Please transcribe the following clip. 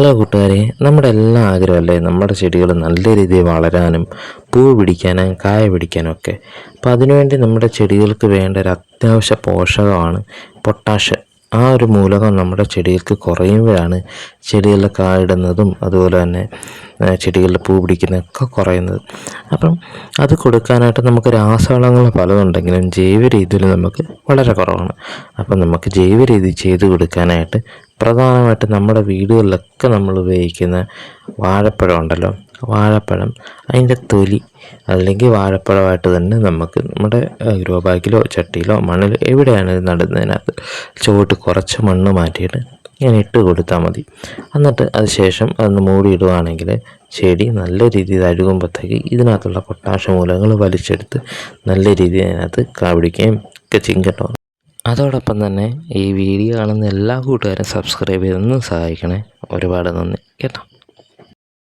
Hello കൂട്ടുകാരെ. നമ്മുടെ എല്ലാ ആഗ്രഹമല്ലേ? നമ്മുടെ ചെടികൾ നല്ല രീതിയിൽ വളരാനും പൂ പിടിക്കാനും കായ പിടിക്കാനും ഒക്കെ. അപ്പോൾ അതിനുവേണ്ടി നമ്മുടെ ചെടികൾക്ക് വേണ്ട ഒരു അത്യാവശ്യ പോഷകമാണ് പൊട്ടാഷ് ആ ഒരു മൂലകം നമ്മുടെ ചെടികൾക്ക് കുറയുമ്പോഴാണ് ചെടികളിൽ കായിടുന്നതും അതുപോലെ തന്നെ ചെടികളിൽ പൂ പിടിക്കുന്നതൊക്കെ കുറയുന്നത്. അപ്പം അത് കൊടുക്കാനായിട്ട് നമുക്ക് രാസവളങ്ങൾ പലതുണ്ടെങ്കിലും ജൈവ രീതിയിൽ നമുക്ക് വളരെ കുറവാണ്. അപ്പം നമുക്ക് ജൈവ രീതി ചെയ്ത് കൊടുക്കാനായിട്ട് പ്രധാനമായിട്ട് നമ്മുടെ വീടുകളിലൊക്കെ നമ്മൾ ഉപയോഗിക്കുന്ന വാഴപ്പഴം ഉണ്ടല്ലോ. വാഴപ്പഴം അതിന്റെ തൊലി അല്ലെങ്കിൽ വാഴപ്പഴമായിട്ട് തന്നെ നമുക്ക് നമ്മുടെ ഗ്രോ ബാഗിലോ ചട്ടിയിലോ മണ്ണിൽ എവിടെയാണ് നടുന്നതിനകത്ത് ചുവട്ട് കുറച്ച് മണ്ണ് മാറ്റിയിട്ട് ഇങ്ങനെ ഇട്ട് കൊടുത്താൽ മതി. എന്നിട്ട് അതിനുശേഷം ശേഷം അതൊന്ന് മൂടിയിടുവാണെങ്കിൽ ചെടി നല്ല രീതിയിൽ അഴുകുമ്പോഴത്തേക്ക് ഇതിനകത്തുള്ള പൊട്ടാഷ മൂലങ്ങൾ വലിച്ചെടുത്ത് നല്ല രീതിയിൽ അതിനകത്ത് കാപിടിക്കുകയും ഒക്കെ ചെയ്യും കേട്ടോ. അതോടൊപ്പം തന്നെ ഈ വീഡിയോ കാണുന്ന എല്ലാ കൂട്ടുകാരും സബ്സ്ക്രൈബ് ചെയ്തൊന്ന് സഹായിക്കണേ. ഒരുപാട് നന്ദി. കേട്ടോ.